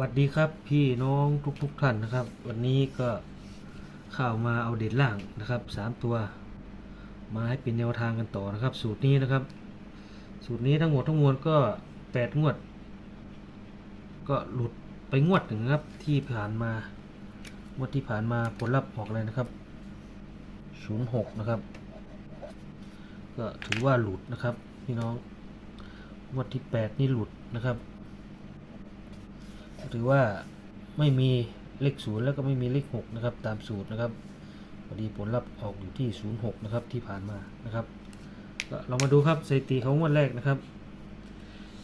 วัสดีครับพี่น้องทุกๆทท่านนะครับ วันนี้ก็เข้ามาเอาเด็ดล่างนะครับสามตัว มาให้เป็นแนวทางกันต่อนะครับ สูตรนี้นะครับ สูตรนี้ทั้งหมดทั้งมวลก็แปดงวด ก็หลุดไปงวดหนึ่งนะครับที่ผ่านมางวดที่ผ่านมาผลลัพธ์ออกเลยนะครับศูนย์หกนะครับ ก็ถือว่าหลุดนะครับพี่น้องงวดที่แปดนี่หลุดนะครับ ถือว่าไม่มีเลขศูนย์แล้วก็ไม่มีเลขหกนะครับตามสูตรนะครับพอดีผลลัพธ์ออกอยู่ที่ศูนย์หกนะครับที่ผ่านมานะครับก็เรามาดูครับสถิติของงวดแรกนะครับ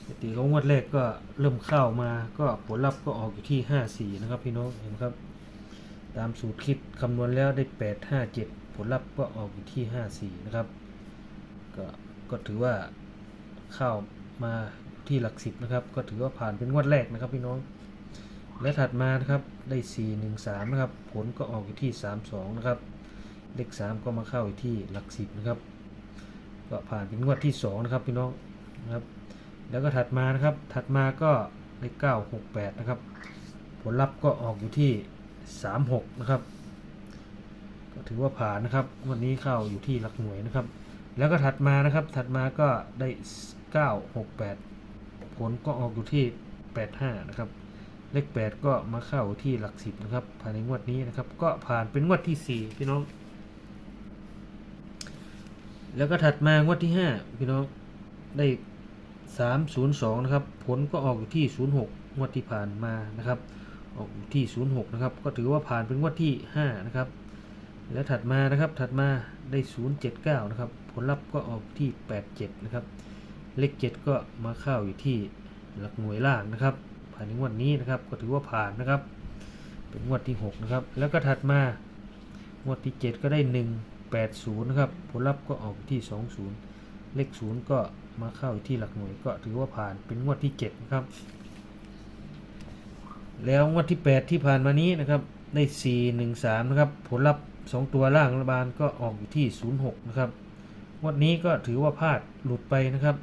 สถิติของงวดแรกก็เริ่มเข้ามาก็ผลลัพธ์ก็ออกอยู่ที่ห้าสี่นะครับพี่น้องเห็นไหมครับตามสูตรคิดคำนวณแล้วได้แปดห้าเจ็ดผลลัพธ์ก็ออกอยู่ที่ห้าสี่นะครับก็ก็ถือว่าเข้ามาที่หลักสิบนะครับ ก็ถือว่าผ่านเป็นงวดแรกนะครับพี่น้อง และถัดมานะครับได้ 4 1 3 นะครับ ผลก็ออกอยู่ที่ 3 2 นะครับ เลข 3 ก็มาเข้าอยู่ที่หลักสิบนะครับ ก็ผ่านเป็นงวดที่ 2 นะครับพี่น้องนะครับ แล้วก็ถัดมานะครับ ถัดมาก็ได้9 6 8 นะครับ ผลลัพธ์ก็ออกอยู่ที่ 3 6 นะครับ ก็ถือว่าผ่านนะครับงวันนี้เข้าอยู่ที่หลักหน่วยนะครับ แล้วก็ถัดมานะครับ ถัดมาก็ได้ 9 6 8 ผลก็ออกอยู่ที่ 85 นะครับ เลข 8 ก็มาเข้าที่หลักสิบนะครับภายในงวดนี้นะครับ ก็ผ่านเป็นงวดที่ 4 พี่น้อง แล้วก็ถัดมางวดที่ 5 พี่น้องได้ 302 นะครับ ผลก็ออกอยู่ที่ 06 งวดที่ผ่านมานะครับ ออกอยู่ที่ 06 นะครับ ก็ถือว่าผ่านเป็นงวดที่ 5 นะครับ แล้วถัดมานะครับถัดมาได้ 079 นะครับ ผลลัพธ์ก็ออกที่ 87 นะครับ เลข 7 ก็มาเข้าอยู่ที่หลักหน่วยล่างนะครับ ภายในงวดนี้นะครับ ก็ถือว่าผ่านนะครับ เป็นงวดที่ 6 นะครับ แล้วก็ถัดมางวดที่ 7 ก็ได้ 180 นะครับ ผลลัพธ์ก็ออกที่ 20 เลข 0 ก็มาเข้าอยู่ที่หลักหน่วย ก็ถือว่าผ่านเป็นงวดที่ 7 นะครับ แล้วงวดที่ 8 ที่ผ่านมานี้นะครับ ได้ 413 นะครับ ผลลัพธ์ 2 ตัวล่างรัฐบาลก็ออกอยู่ที่ 06 นะครับงวดนี้ก็ถือว่าพลาดหลุดไปนะครับ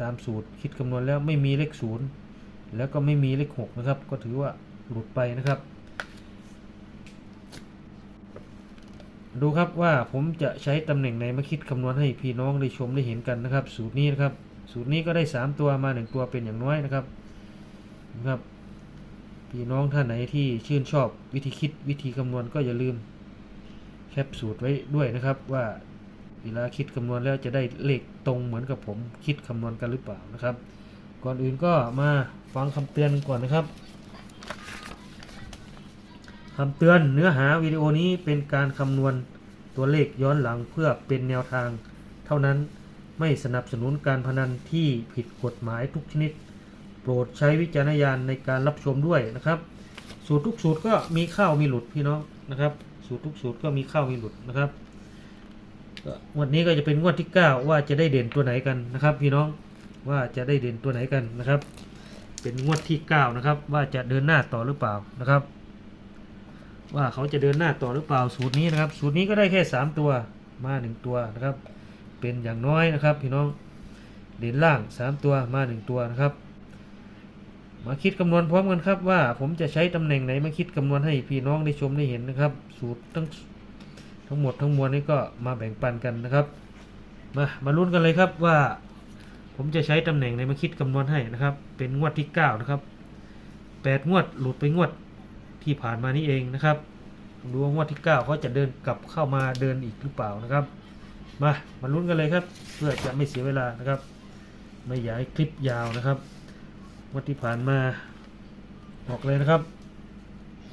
ตามสูตรคิดคำนวณแล้วไม่มีเลข 0 แล้วก็ไม่มีเลข6นะครับ ก็ถือว่าหลุดไปนะครับ ดูครับว่าผมจะใช้ตำแหน่งไหนมาคิดคำนวณให้พี่น้องได้ชมได้เห็นกันนะครับ สูตรนี้นะครับ สูตรนี้ก็ได้ 3 ตัวมา 1 ตัวเป็นอย่างน้อยนะครับนะครับ พี่น้องท่านไหนที่ชื่นชอบวิธีคิดวิธีคำนวณก็อย่าลืมแคปสูตรไว้ด้วยนะครับว่าเวลาคิดคำนวณแล้วจะได้เลขตรงเหมือนกับผมคิดคำนวณกันหรือเปล่านะครับ ก่อนอื่นก็มาฟังคำเตือนก่อนนะครับคำเตือนเนื้อหาวิดีโอนี้เป็นการคำนวณตัวเลขย้อนหลังเพื่อเป็นแนวทาง เท่านั้นไม่สนับสนุนการพนันที่ผิดกฎหมายทุกชนิด โปรดใช้วิจารณญาณในการรับชมด้วยนะครับ สูตรทุกสูตรก็มีเข้ามีหลุดพี่น้องนะครับ สูตรทุกสูตรก็มีเข้ามีหลุดนะครับก็งวดนี้ก็จะเป็นงวดที่ 9 ว่าจะได้เด่นตัวไหนกันนะครับพี่น้อง ว่าจะได้เด่นตัวไหนกันนะครับ เป็นงวดที่ 9 นะครับ ว่าจะเดินหน้าต่อหรือเปล่านะครับ ว่าเขาจะเดินหน้าต่อหรือเปล่าสูตรนี้นะครับ สูตรนี้ก็ได้แค่ 3 ตัวมา 1 ตัวนะครับ เป็นอย่างน้อยนะครับ พี่น้องเด่นล่าง 3 ตัวมา 1 ตัวนะครับ มาคิดคำนวณพร้อมกันครับว่าผมจะใช้ตำแหน่งไหนมาคิดคำนวณให้พี่น้องได้ชมได้เห็นนะครับ สูตรทั้งทั้งหมดทั้งมวลนี้ก็มาแบ่งปันกันนะครับ มามาลุ้นกันเลยครับว่า ผมจะใช้ตำแหน่งไหนมาคิดคำนวณให้นะครับ เป็นงวดที่ 9 นะครับ 8 งวดหลุดไปงวดที่ผ่านมานี้เองนะครับดูว่างวดที่ 9 เขาจะเดินกลับเข้ามาเดินอีกหรือเปล่านะครับ มามาลุ้นกันเลยครับ เพื่อจะไม่เสียเวลานะครับ ไม่อยากให้คลิปยาวนะครับงวดที่ผ่านมาบอกเลยนะครับ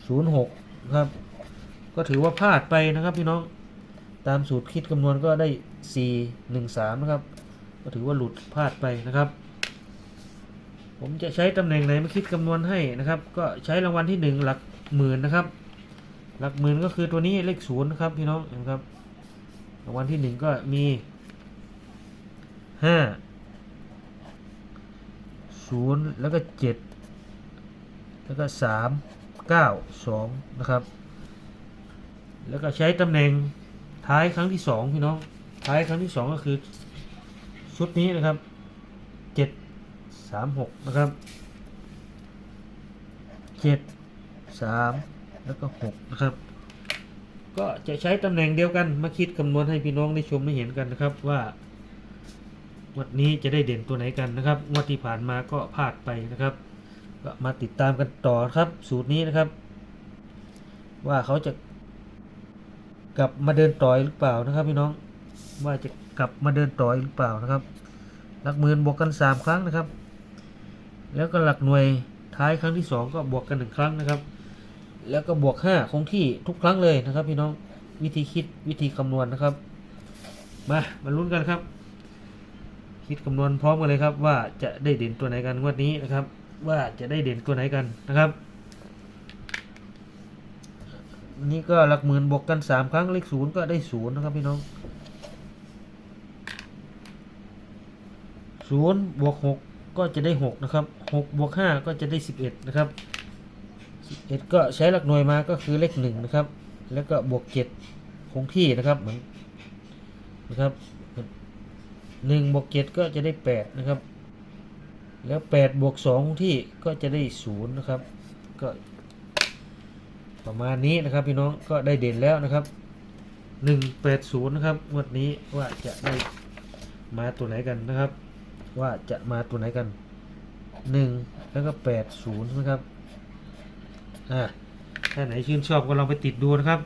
06นะครับ ก็ถือว่าพลาดไปนะครับพี่น้องตามสูตรคิดคำนวณก็ได้ 4 1 3 นะครับ ก็ถือว่าหลุดพลาดไปนะครับ ผมจะใช้ตำแหน่งไหนมาคิดคำนวณให้นะครับ ก็ใช้รางวัลที่1หลักหมื่นนะครับ หลักหมื่นก็คือตัวนี้เลขศูนย์นะครับพี่น้องนะครับ รางวัลที่1ก็มี5ศูนย์แล้วก็เจ็ดแล้วก็สามเก้าสองนะครับ แล้วก็ใช้ตำแหน่งท้ายครั้งที่สองพี่น้องท้ายครั้งที่สองก็คือ ชุดนี้นะครับเจ็ดสามหกนะครับเจ็ดสามแล้วก็หกนะครับ ก็จะใช้ตำแหน่งเดียวกันมาคิดคำนวณให้พี่น้องได้ชมได้เห็นกันนะครับว่าวดนี้จะได้เด่นตัวไหนกันนะครับงวดที่ผ่านมาก็พลาดไปนะครับ ก็มาติดตามกันต่อครับ สูตรนี้นะครับ ว่าเขาจะกลับมาเดินต่อยหรือเปล่านะครับพี่น้อง ว่าจะกลับมาเดินต่อหรือเปล่านะครับ หลักหมื่นบวกกันสามครั้งนะครับ แล้วก็หลักหน่วยท้ายครั้งที่สองก็บวกกันหนึ่งครั้งนะครับ แล้วก็บวกห้าคงที่ทุกครั้งเลยนะครับ พี่น้องวิธีคิดวิธีคำนวณนะครับ มามาลุ้นกันครับ คิดคำนวณพร้อมกันเลยครับ ว่าจะได้เด่นตัวไหนกันงวดนี้นะครับ ว่าจะได้เด่นตัวไหนกันนะครับนนี้ก็หลักหมื่นบวกกันสามครั้งเลขศูนย์ก็ได้ศูนย์นะครับพี่น้อง ศูนย์บวกหกก็จะได้หกนะครับหกบวกห้าก็จะได้สิบเอ็ดนะครับสิบเอ็ดก็ใช้หลักหน่วยมาก็คือเลขหนึ่งนะครับ แล้วก็บวกเจ็ดคงที่นะครับเหมือนนะครับหนึ่งบวกเจ็ดก็จะได้แปดนะครับ แล้วแปดบวกสองคงที่ก็จะได้ศูนย์นะครับ ก็ประมาณนี้นะครับพี่น้องก็ได้เด่นแล้วนะครับหนึ่งแปดศูนย์นะครับงวดนี้ว่าจะได้มาตัวไหนกันนะครับ ว่าจะมาตัวไหนกันหนึ่งแล้วก็แปดศูนย์นะครับอ่าถ้าไหนชื่นชอบก็ลองไปติดดูนะครับ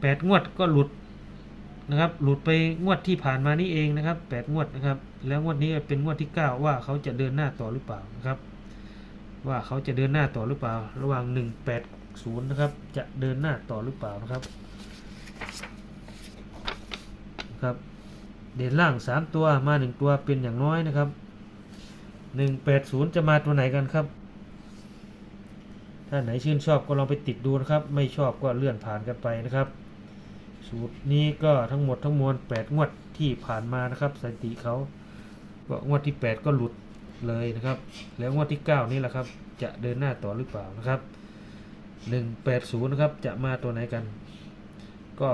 แปดงวดก็หลุดนะครับ หลุดไปงวดที่ผ่านมานี่เองนะครับแปดงวดนะครับ แล้วงวดนี้เป็นงวดที่เก้าว่าเขาจะเดินหน้าต่อหรือเปล่านะครับ ว่าเขาจะเดินหน้าต่อหรือเปล่า ระหว่าง 180 นะครับ จะเดินหน้าต่อหรือเปล่านะครับครับ เด่นล่าง 3 ตัวมา 1 ตัวเป็นอย่างน้อยนะครับ 180 จะมาตัวไหนกันครับ ถ้าไหนชื่นชอบก็ลองไปติดดูนะครับ ไม่ชอบก็เลื่อนผ่านกันไปนะครับ สูตรนี้ก็ทั้งหมดทั้งมวล 8 งวดที่ผ่านมานะครับสถิติเขาก็งวดที่ 8 ก็หลุดเลยนะครับ แล้วงวดที่ 9 นี่แหละครับ จะเดินหน้าต่อหรือเปล่านะครับ 180 นะครับ จะมาตัวไหนกัน ก็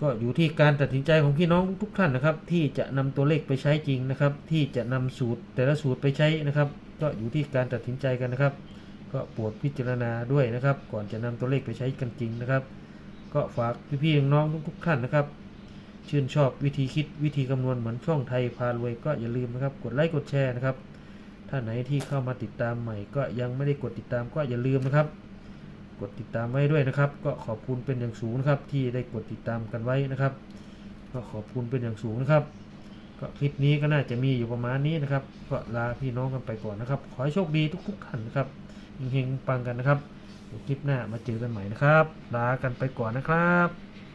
ก็อยู่ที่การตัดสินใจของพี่น้องทุกท่านนะครับ ที่จะนำตัวเลขไปใช้จริงนะครับ ที่จะนำสูตรแต่ละสูตรไปใช้นะครับ ก็อยู่ที่การตัดสินใจกันนะครับ ก็โปรดพิจารณาด้วยนะครับ ก่อนจะนำตัวเลขไปใช้กันจริงนะครับ ก็ฝากพี่ๆน้องๆทุกๆท่านนะครับ ชื่นชอบวิธีคิดวิธีคำนวณเหมือนช่องไทยพารวยก็อย่าลืมนะครับ กดไลค์กดแชร์นะครับ ถ้าไหนที่เข้ามาติดตามใหม่ ก็ยังไม่ได้กดติดตามก็อย่าลืมนะครับ กดติดตามไว้ด้วยนะครับ ก็ขอบคุณเป็นอย่างสูงนะครับ ที่ได้กดติดตามกันไว้นะครับ ก็ขอบคุณเป็นอย่างสูงนะครับ ก็คลิปนี้ก็น่าจะมีอยู่ประมาณนี้นะครับ ก็ลาพี่น้องกันไปก่อนนะครับ ขอให้โชคดีทุกๆท่านนะครับเฮงๆปังกันนะครับคลิปหน้ามาเจอกันใหม่นะครับ ลากันไปก่อนนะครับ